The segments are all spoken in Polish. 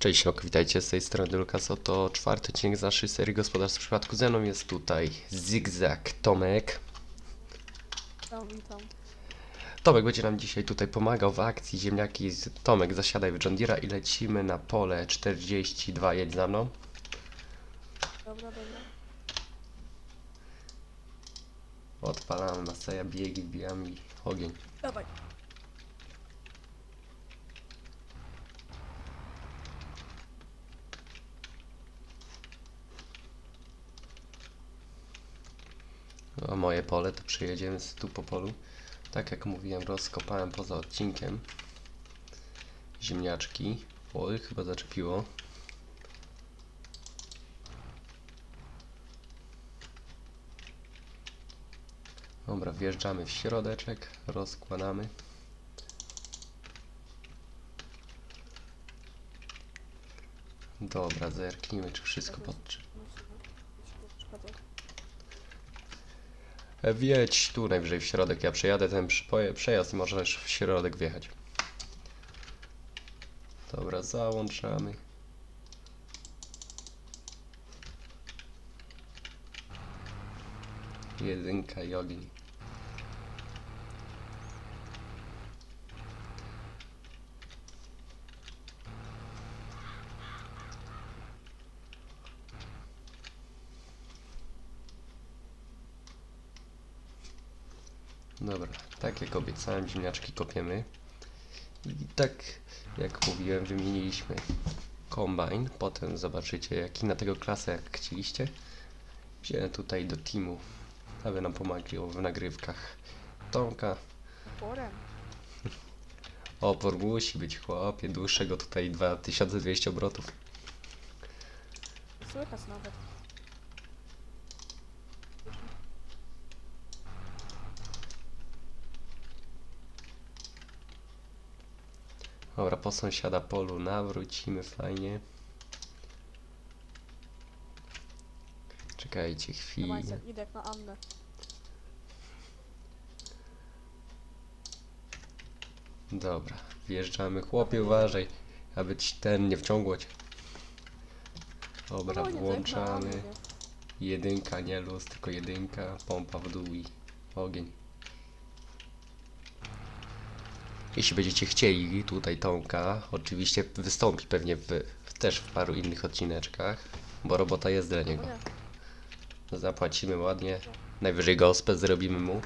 Cześć, ok, witajcie z tej strony Lukas. Oto czwarty odcinek z naszej serii gospodarstw w przypadku ze mną jest tutaj Zigzag Tomek. Witam, witam. Tomek będzie nam dzisiaj tutaj pomagał w akcji ziemniaki. z- Tomek, zasiadaj w John Deere'a i lecimy na pole 42. Jedź za mną. Dobra, dobra. Odpalamy Maseja, biegi, wbijamy i ogień. Dawaj. A moje pole to przejedziemy z tu po polu. Tak jak mówiłem, rozkopałem poza odcinkiem ziemniaczki. Oj, chyba zaczepiło. Dobra, wjeżdżamy w środeczek, rozkładamy. Dobra, zerknijmy, czy wszystko pod... Wjedź tu najwyżej w środek, ja przejadę ten przejazd i możesz w środek wjechać. Dobra, załączamy. Jedynka i ogień. Dobra, obiecałem, ziemniaczki kopiemy. I tak jak mówiłem, wymieniliśmy kombajn. Potem zobaczycie, jaki na tego klasę, jak chcieliście. Wziąłem tutaj do teamu, aby nam pomagli w nagrywkach. Tomka, Porem. opór musi być chłopie, dłuższego tutaj 2200 obrotów. Słychać nawet. Dobra, po sąsiada polu nawrócimy fajnie. Czekajcie chwilę. Idę jak na Annę. Dobra, wjeżdżamy. Chłopie, uważaj, aby ci ten nie wciągło cię. Dobra, Spokojnie, to jak na włączamy. Annę, nie? Jedynka, nie luz, tylko jedynka. Pompa w dół i ogień. Jeśli będziecie chcieli tutaj Tomka, oczywiście wystąpi pewnie w, w, też w paru innych odcineczkach, bo robota jest dla niego. Nie. Zapłacimy ładnie, najwyżej gospę zrobimy mu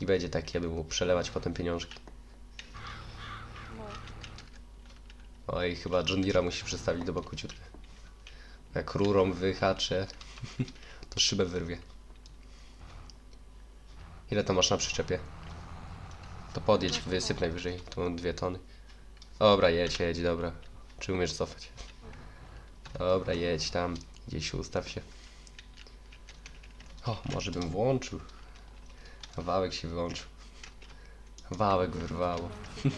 i będzie taki, aby mu przelewać potem pieniążki. No. Oj, chyba John Deere'a musi przestawić do boku ciutkę. Jak rurą wyhacze, to szybę wyrwie. Ile to masz na przyczepie? To podjedź, wysyp najwyżej, tu dwie tony. Dobra, jedź, jedź, dobra. Czy umiesz cofać? Dobra, jedź tam, gdzieś ustaw się. O, może bym włączył. Wałek się wyłączył. Wałek wyrwało.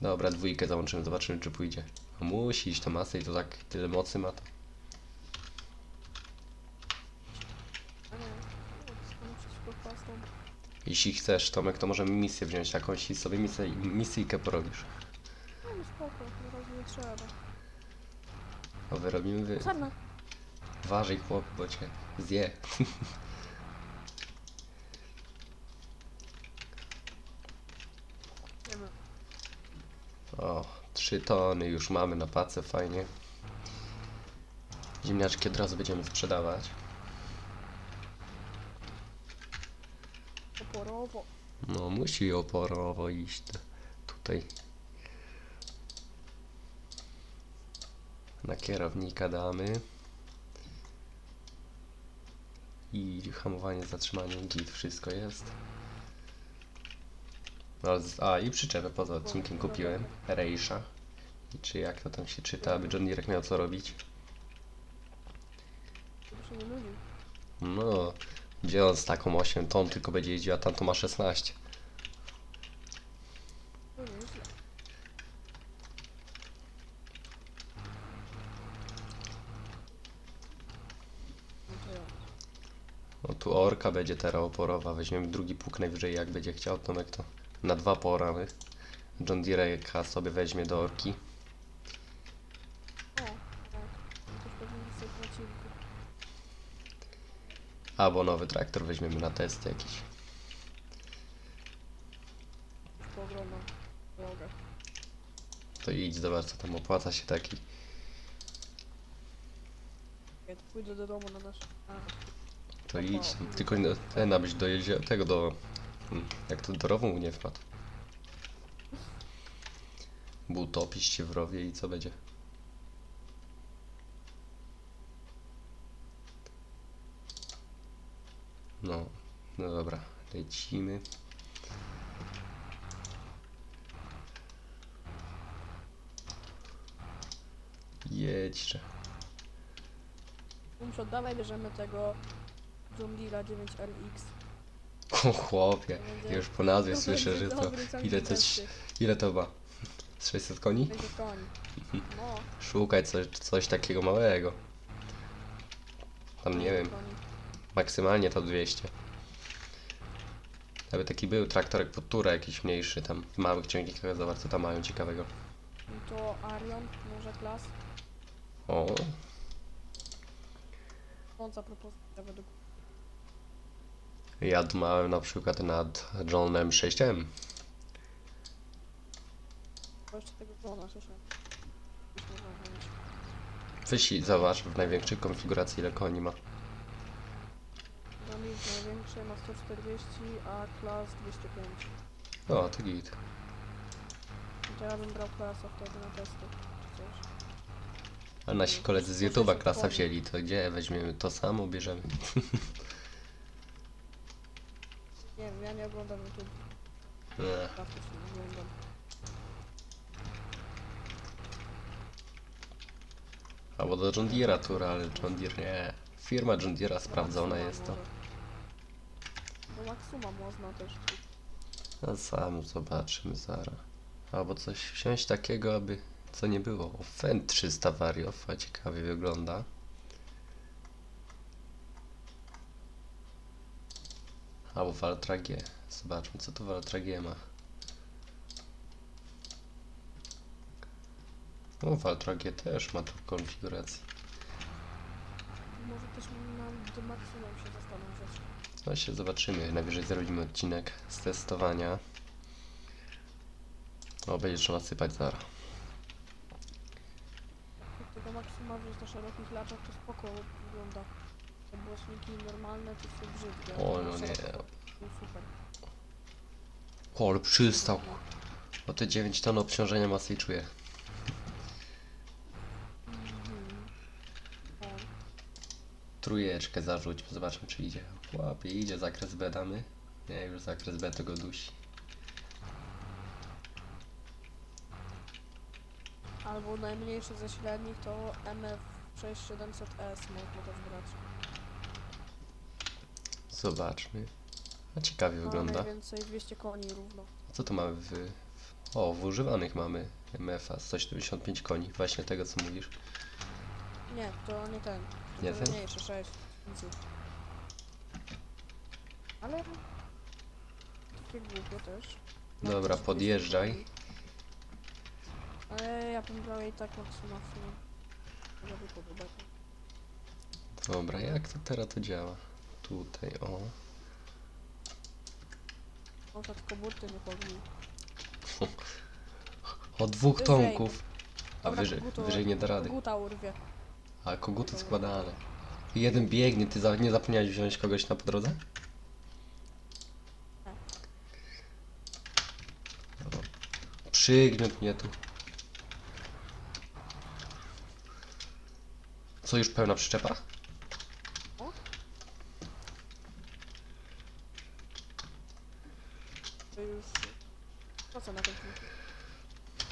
Dobra, dwójkę załączymy, zobaczymy czy pójdzie. Musi iść to masę i to tak tyle mocy ma to. A nie. Stanę przeciwko chwastom. Jeśli chcesz, Tomek, to możemy misję wziąć jakąś i sobie misję, misyjkę porobisz. No no spoko, na razie nie trzeba. A wyrobimy wy... Czarna. Uważaj chłop, bo cię zje. Wiemy. O, trzy tony już mamy na pace, fajnie. Ziemniaczki od razu będziemy sprzedawać. Oporowo. No, musi oporowo iść tutaj. Na kierownika damy. I hamowanie, zatrzymanie, git, wszystko jest. No, a i przyczepę poza odcinkiem kupiłem, Rejsza. Czy jak to tam się czyta, aby John Deere miał co robić? No, gdzie on z taką 8 ton tylko będzie jeździł, a tam to ma 16. No tu orka będzie teraz oporowa, weźmiemy drugi pług najwyżej jak będzie chciał Tomek to na dwa poramy. John Deere'a sobie weźmie do orki. O, tak. Też pewnie nic w tym odcinku. Albo nowy traktor weźmiemy na test jakiś. Vlogę. To idź, zobacz co tam opłaca się taki. Ja to pójdę do domu na nasz... A, To idź, tylko nie- ten abyś do jezio- tego do... hmm, Jak to do rowu nie wpadł. Bo utopisz się w rowie i co będzie? No, no dobra, lecimy. Jedźcie. Muszę oddawaj, bierzemy tego Deere'a 9RX. O chłopie, będzie- już po nazwie to słyszę, będzie że to... dobry ciągnik Ile to, testy. ile to ma? Z 600 koni? Będzie koń. No, Szukaj coś, coś takiego małego. Tam nie wiem, Koń. Maksymalnie to 200. Aby taki był traktorek pod turę jakiś mniejszy, tam w małych ciągnikach, zobacz co tam mają ciekawego. I to Arion, może klas. O, Mąca propozycja według ja dumałem na przykład nad Johnem 6M. bo jeszcze tego Johna, słyszę. Już można wziąć. Weź i zobacz w największej konfiguracji ile koni ma. Największy, ma 140, a klas 205. O, to git. To ja bym brał klasa wtedy na testy, czy coś. A nasi koledzy z YouTube'a klasa wzięli, to gdzie weźmiemy to samo, bierzemy. Nie wiem, ja nie oglądam YouTube, Ech. praktycznie nie oglądam. Albo do John Deere'a tura, ale John Deere nie. Firma John Deere'a sprawdzona jest to. może. Do Maxuma można też. No sam zobaczymy zaraz. Albo coś wziąć takiego, aby co nie było. O, Fend 300 Variofa ciekawie wygląda. Albo Valtra G. Zobaczmy co to Valtra G ma. O, Valtra G też ma tu konfigurację. Może też nam do Maxuma się zastanowić. Właśnie zobaczymy. Najwyżej zrobimy odcinek z testowania. O, będzie trzeba sypać zaraz. Jak tego Maxuma wziąć na szerokich laczach, to spoko wygląda. Te głośniki normalne to są brzydkie. O, no nie. są Super. Ale przystał. O te 9 ton obciążenia masy czuję. Mhm. O, Trójeczkę zarzuć, zobaczmy czy idzie. Łapie, idzie, zakres B damy. Nie, już zakres B to go dusi. Albo najmniejszy ze średnich to MF6700S można też brać. Zobaczmy. A ciekawie wygląda. najwięcej 200 koni równo. A co tu mamy w... w o, w używanych mamy MFA 175 koni. Właśnie tego co mówisz. Nie, to nie ten. Nie mniejszy, 6 inców. Ale... Takie głupie też. Ma Dobra, też 200 podjeżdżaj. Ale ja bym brał jej tak Maxima w sumie. Może by podobać. Dobra, jak to teraz to działa? Tutaj, o. Może tylko burty nie powinni. O dwóch Wyżej. tomków. A Dobra, wyżej, wyżej nie da rady. Guta urwie. A koguty składane. Jeden biegnie, ty za, nie zapomniałeś wziąć kogoś na po drodze? Przygniótł mnie tu. Co, już pełna przyczepa? To już... Po co na tym filmie?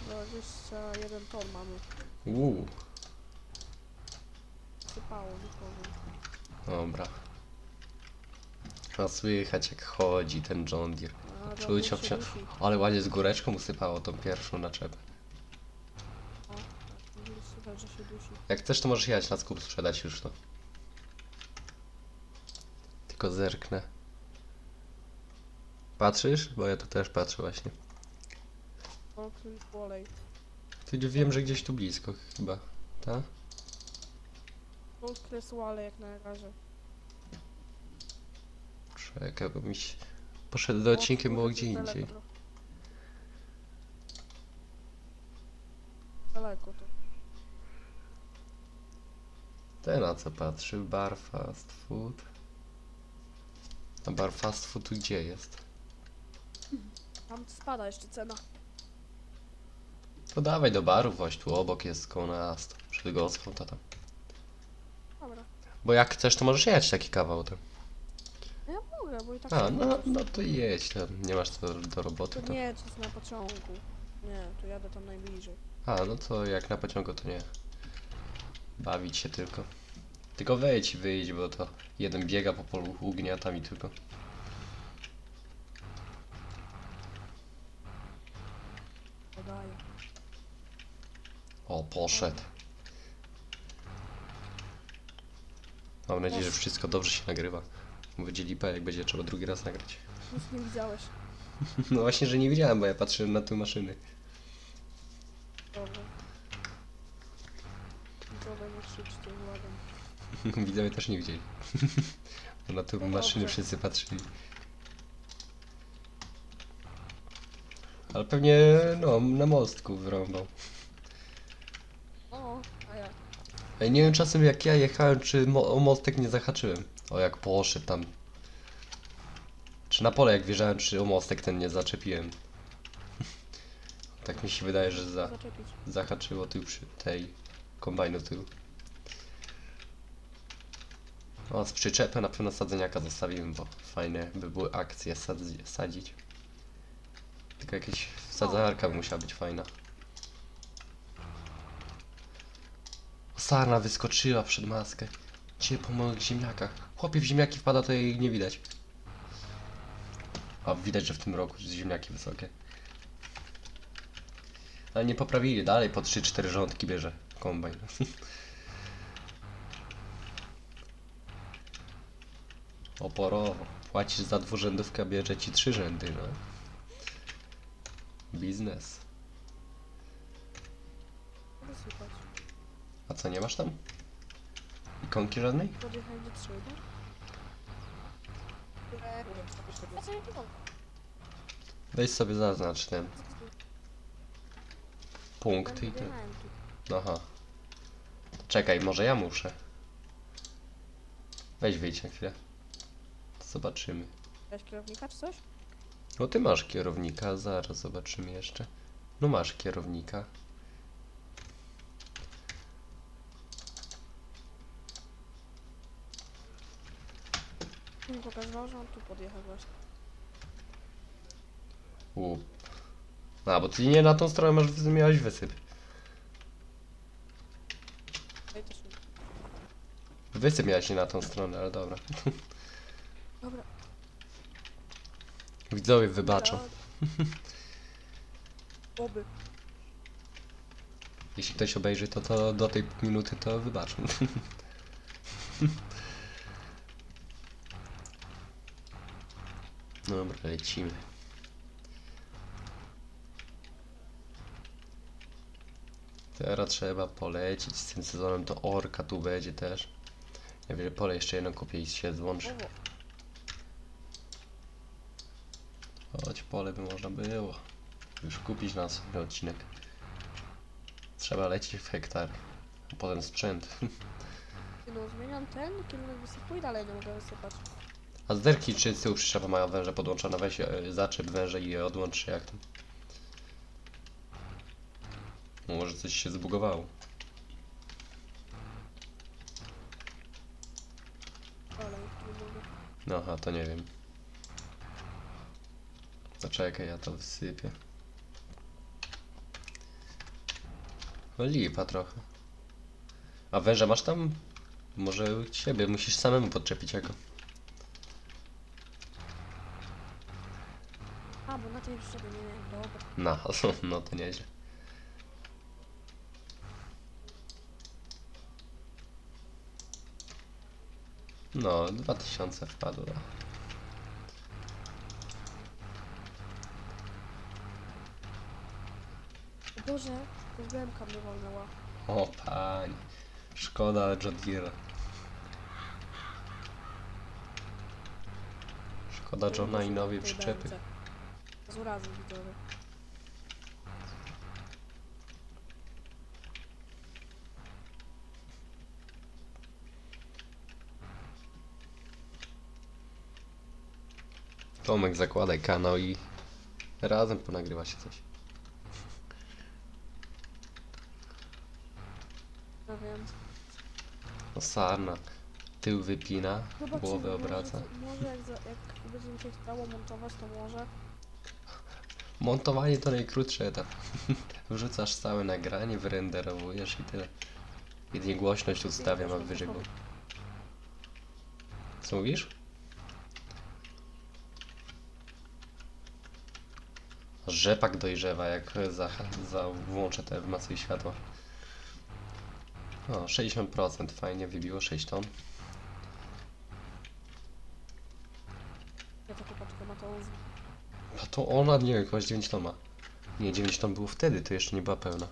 21 ton mamy. Uuu, Sypało, nie powiem. dobra. A słychać jak chodzi ten John Deere. A, Czuć dobrze dusi. Ale ładnie z góreczką usypało tą pierwszą naczepę. O, tak, już Słychać, że się dusi. Jak chcesz, to możesz jechać na skup sprzedać już to. Tylko zerknę. Patrzysz? Bo ja tu też patrzę właśnie. Ty wiem, że gdzieś tu blisko chyba. Tak? Walley jak na razie. Czekaj, bo mi się... Poszedł do odcinkiem, było gdzie indziej. Daleko to. Ten na co patrzy? Bar fast food. A bar fast food tu gdzie jest? Tam spada jeszcze cena. To dawaj do baru, właśnie tu obok jest koło nas. Przed gospą to tam. Dobra. Bo jak chcesz, to możesz jechać taki kawał tam. Mogę, bo i tak... A, no, no to jedź tam. Nie masz co do roboty, To to... nie, to jest na pociągu. Nie, to jadę tam najbliżej. A, no to jak na pociągu to nie. Bawić się tylko. Tylko wejdź i wyjdź, bo to jeden biega po polu, ugniata mi tylko. Podaję. O, poszedł. Mam nadzieję, że wszystko dobrze się nagrywa. Będzie lipa, jak będzie trzeba drugi raz nagrać. Nic nie widziałeś. No właśnie, że nie widziałem, bo ja patrzyłem na tę maszynę. Dobra. Nie krzyczcie, błagam. Widzowie też nie widzieli. Bo na tę No maszynę dobrze. wszyscy patrzyli. Ale pewnie, no, na mostku wyrąbał. O, a ja. Ej, nie wiem czasem jak ja jechałem, czy mo o mostek nie zahaczyłem. O, jak poszedł tam. Czy na pole jak wjeżdżałem, czy o mostek ten nie zaczepiłem. tak mi się wydaje, że za Zaczepić. zahaczyło tu przy tej kombajnu tyłu. O, z przyczepy na pewno sadzeniaka zostawiłem, bo fajne by były akcje sadzi- sadzić. Tylko jakaś sadzarka by musiała być fajna. O, Sarna wyskoczyła przed maskę. Cię po moich ziemniakach. Chłopie w ziemniaki wpada, to jej nie widać. A widać, że w tym roku ziemniaki wysokie. Ale nie poprawili, dalej po 3-4 rządki bierze kombajn. Oporowo. Płacisz za dwurzędówkę, bierze ci trzy rzędy, no. Biznes. Wysypać. A co, nie masz tam? Ikonki żadnej? Podjechać do trzeba. A co ja nie mogę? Weź sobie zaznacz ten punkt i ten. Aha. Czekaj, może ja muszę. Weź wyjdź na chwilę. Zobaczymy. Weź kierownika czy coś? No ty masz kierownika, zaraz zobaczymy jeszcze. No masz kierownika. Mi pokazywał, że on tu podjechał właśnie. U. A, bo ty nie na tą stronę masz, miałeś wysyp. Tutaj też nie. Wysyp miałeś nie na tą stronę, ale dobra. Dobra. Widzowie wybaczą. dobra. Oby. Jeśli ktoś obejrzy to, to do tej minuty to wybaczą. Dobra, lecimy. Teraz trzeba polecieć z tym sezonem, to orka tu będzie też. Ja wiem, pole jeszcze jedno kupię i się złączy. Choć pole by można było już kupić na następny odcinek. Trzeba lecieć w hektar, a potem sprzęt. No zmieniam ten kierunek wysypu i dalej nie mogę wysypać. A zderki czy z tyłu przyczepa mają węże podłączone? Weź e, zaczep węże i je odłącz jak tam. Może coś się zbugowało. No aha, to nie wiem. Zaczekaj, ja to wysypię. No lipa trochę. A węże masz tam? Może ciebie musisz samemu podczepić jako. Na tej przyczepie nie miałem. Dobra. No, no to nieźle. No, 2000 wpadło. Boże, to BMK mnie walnęła. O pani. Szkoda John Deere. Szkoda Johna i nowej Tej przyczepy. BMC. Z urazy widzowie. Tomek zakładaj kanał i razem ponagrywa się coś. No wiem. No sarna. Tył wypina, Zobaczymy, głowę może, obraca. może jak, za, jak będzie mi się chciało montować, to może. Montowanie to najkrótszy etap. Wrzucasz całe nagranie, wyrenderowujesz i tyle. Jedynie głośność ustawiam, a wyżej było. Co mówisz? Rzepak dojrzewa, jak za, za włączę te masy światła. O, 60%, fajnie, wybiło 6 ton. Ja paczkę Mateusz. A to ona, nie wiem, chyba z 9 ton ma. Nie, 9 ton było wtedy, to jeszcze nie była pełna.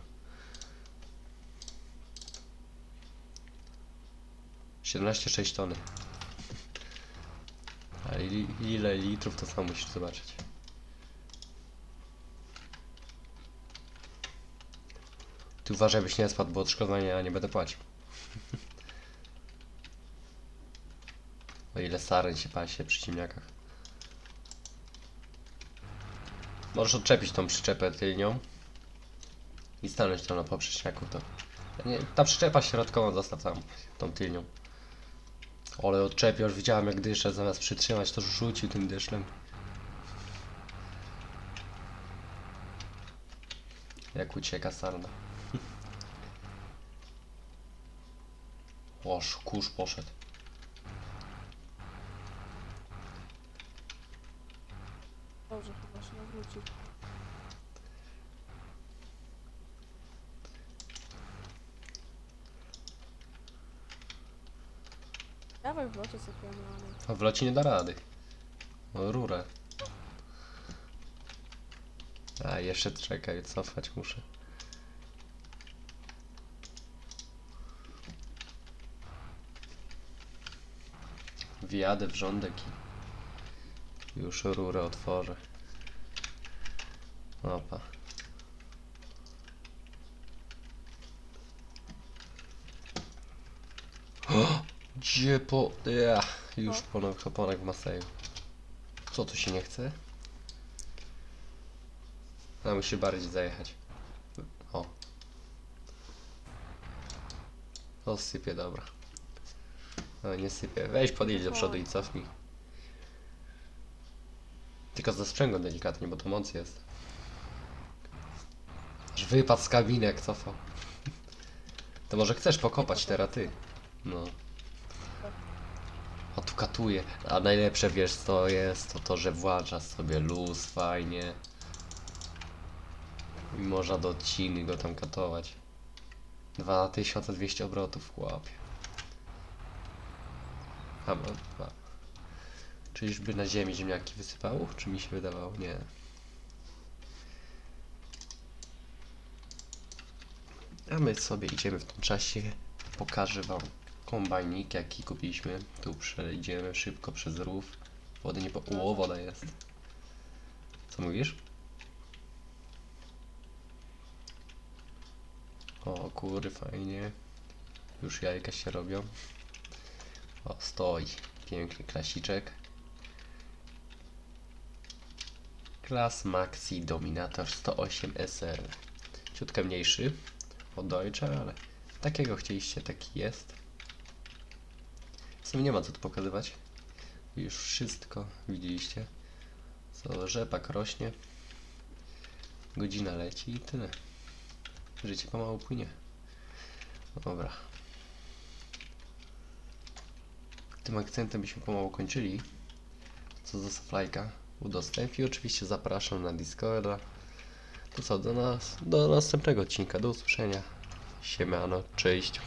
17,6 tony. A ile litrów to sam musisz zobaczyć. Ty uważaj, byś nie spadł, bo odszkodowania nie będę płacił. o ile saren się pasie przy ciemniakach. Możesz odczepić tą przyczepę tylnią i stanąć tam na poprzeczniaku to. Nie, ta przyczepa środkowa zostaw tam, tą tylnią. Ale odczepił, już widziałem jak dysze, zamiast przytrzymać to rzucił tym dyszlem. Jak ucieka sarna. Oż, kurz poszedł. Dobrze, chyba się nawrócił. Ale... A w locie nie da rady. O, rurę. A, jeszcze czekaj, cofać muszę. Wjadę w rządek i już rurę otworzę. Opa. Gdzie po... Ja, już po nowych oponach w Maseju. Co tu się nie chce? A musi bardziej zajechać. O. O, sypie, dobra. No nie sypie. Weź podjedź do przodu i cofnij. Tylko ze delikatnie, bo to moc jest. Aż wypadł z kabiny jak cofał. To może chcesz pokopać teraz ty. No. Katuje. A najlepsze wiesz co jest, to to, że włącza sobie luz fajnie. I można do odciny go tam katować. 2200 obrotów chłopie. A, bo, a. Czyżby na ziemi ziemniaki wysypało? Czy mi się wydawało? Nie. A my sobie idziemy w tym czasie. Pokażę wam kombajnik, jaki kupiliśmy. Tu przejdziemy szybko przez rów. Wody nie po... O, woda jest. Co mówisz? O, kury, fajnie. Już jajka się robią. O, stoi. Piękny klasiczek. Klas Maxi Dominator 108 SR. Ciutkę mniejszy od Deutsche, ale takiego chcieliście, taki jest. Nie ma co tu pokazywać. Już wszystko widzieliście. Co, rzepak rośnie. Godzina leci i tyle. Życie pomału płynie. Dobra. Tym akcentem byśmy pomału kończyli. Co zostaw lajka, udostępnij. I oczywiście zapraszam na Discorda. To co, do nas, do następnego odcinka. Do usłyszenia. Siemano, cześć.